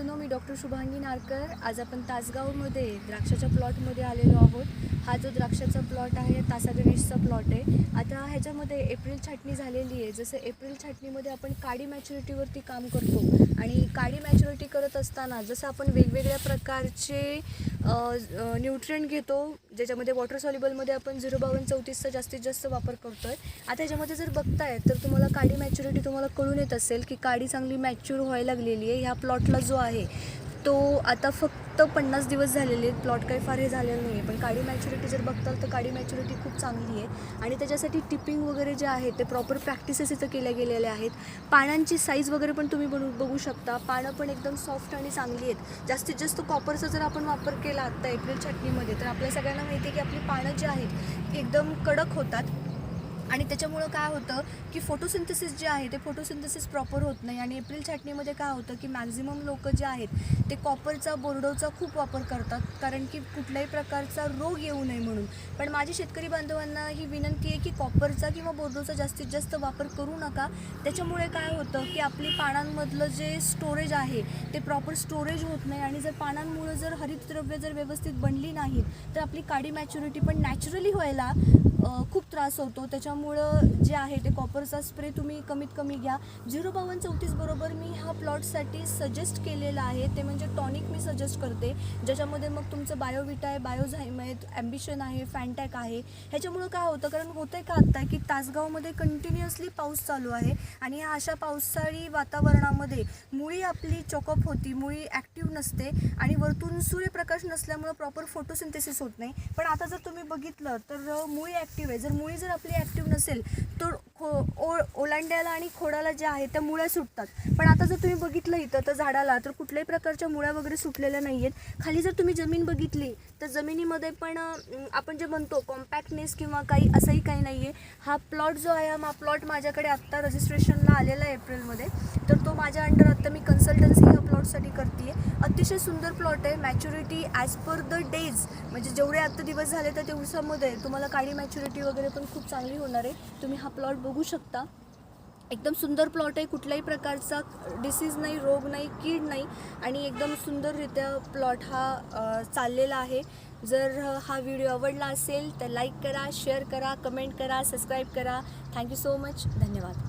मित्रांनो मी डॉक्टर शुभांगी नारकर आज आपण तासगावमध्ये द्राक्षाच्या प्लॉटमध्ये आलेलो आहोत. हा जो द्राक्षाचा प्लॉट आहे तासा गणेशचा प्लॉट आहे. आता ह्याच्यामध्ये एप्रिल छाटणी झालेली आहे. जसं एप्रिल छाटणीमध्ये आपण काडी मॅच्युरिटीवरती काम करतो आणि काडी मॅच्युरिटी करत असताना जसं आपण वेगवेगळ्या प्रकारचे न्यूट्रिएंट घेतो ज्याच्यामध्ये वॉटर सॉल्युबलमध्ये आपण झिरो बावन चौतीसचा जास्तीत जास्त वापर करतो आहे आता ह्याच्यामध्ये जर बघताय तर तुम्हाला काडी मॅच्युरिटी तुम्हाला कळून येत असेल की काडी चांगली मॅच्युर व्हायला लागलेली आहे. ह्या प्लॉटला जो आहे तो आता फक्त फक्त पन्नास दिवस झालेले आहेत. प्लॉट काही फार हे झालेलं नाही आहे पण काडी मॅच्युरिटी जर बघताल तर काडी मॅच्युरिटी खूप चांगली आहे. आणि त्याच्यासाठी टिपिंग वगैरे जे आहे ते प्रॉपर प्रॅक्टिसेस इथं केल्या गेलेल्या आहेत. पानांची साईज वगैरे पण तुम्ही बनवू बघू शकता. पानं पण एकदम सॉफ्ट आणि चांगली आहेत. जास्तीत जास्त कॉपरचा जर आपण वापर केला आत्ता एप्रिल चटणीमध्ये तर आपल्या सगळ्यांना माहिती आहे की आपली पानं जी आहेत एकदम कडक होतात. आणि त्याच्यामुळं काय होतं की फोटोसिंथेसिस जे आहे ते फोटोसिंथेसिस प्रॉपर होत नाही. आणि एप्रिल छाटणीमध्ये काय होतं की मॅक्झिमम लोक जे आहेत ते कॉपरचा बोर्डोचा खूप वापर करतात. कारण की कुठल्याही प्रकारचा रोग येऊ नये म्हणून. पण माझी शेतकरी बांधवांना ही विनंती आहे की कॉपरचा किंवा बोर्डोचा जास्तीत जास्त वापर करू नका. त्याच्यामुळे काय होतं की आपली पानांमधलं जे स्टोरेज आहे ते प्रॉपर स्टोरेज होत नाही. आणि जर पानांमुळं जर हरितद्रव्य जर व्यवस्थित बनली नाहीत तर आपली काडी मॅच्युरिटी पण नॅचरली व्हायला खूप त्रास होतो. त्याच्यामुळं जे आहे ते कॉपरचा स्प्रे तुम्ही कमीत कमी घ्या. झिरो बावन चौतीस बरोबर मी ह्या प्लॉटसाठी सजेस्ट केलेला आहे. ते म्हणजे टॉनिक मी सजेस्ट करते. ज्याच्यामध्ये मग तुमचं बायोविटा आहे बायोझाईम आहे ॲम्बिशन आहे फॅन्टॅक आहे. ह्याच्यामुळं काय होतं? कारण होतं आहे का आत्ता की तासगावमध्ये कंटिन्युअसली पाऊस चालू आहे आणि ह्या अशा पावसाळी वातावरणामध्ये मुळी आपली चॉकअप होती मुळी ॲक्टिव्ह नसते आणि वरतून सूर्यप्रकाश नसल्यामुळं प्रॉपर फोटोसिंथेसिस होत नाही. पण आता जर तुम्ही बघितलं तर मुळी मुळी ॲक्टिव्ह आहे. जर मुळी जर आपली ॲक्टिव्ह नसेल तर खो ओ ओलांड्याला आणि खोडाला ज्या आहेत त्या मुळ्या सुटतात. पण आता जर तुम्ही बघितलं इथं तर झाडाला तर कुठल्याही प्रकारच्या मुळ्या वगैरे सुटलेल्या नाही आहेत खाली जर तुम्ही जमीन बघितली तर जमिनीमध्ये पण आपण जे म्हणतो कॉम्पॅक्टनेस किंवा काही असंही काही नाही आहे हा प्लॉट जो आहे हा प्लॉट माझ्याकडे आत्ता रजिस्ट्रेशनला आलेला आहे एप्रिलमध्ये. तर तो माझ्या अंडर आत्ता मी कन्सल्टन्सी अतिशय सुंदर प्लॉट आहे. Maturity as per the days म्हणजे जेवढे आत्ता दिवस झाले तर दिवसामध्ये तुम्हाला काळी मॅच्युरिटी वगैरे पण खूप चांगली होणार आहे. तुम्ही हा प्लॉट बघू शकता. एकदम सुंदर प्लॉट आहे. कुठल्याही प्रकारचा डिसीज नाही रोग नाही कीड नाही. आणि एकदम सुंदररित्या प्लॉट हा चाललेला आहे. जर हा व्हिडिओ आवडला असेल तर लाईक करा शेअर करा कमेंट करा सबस्क्राईब करा. थँक्यू सो मच धन्यवाद.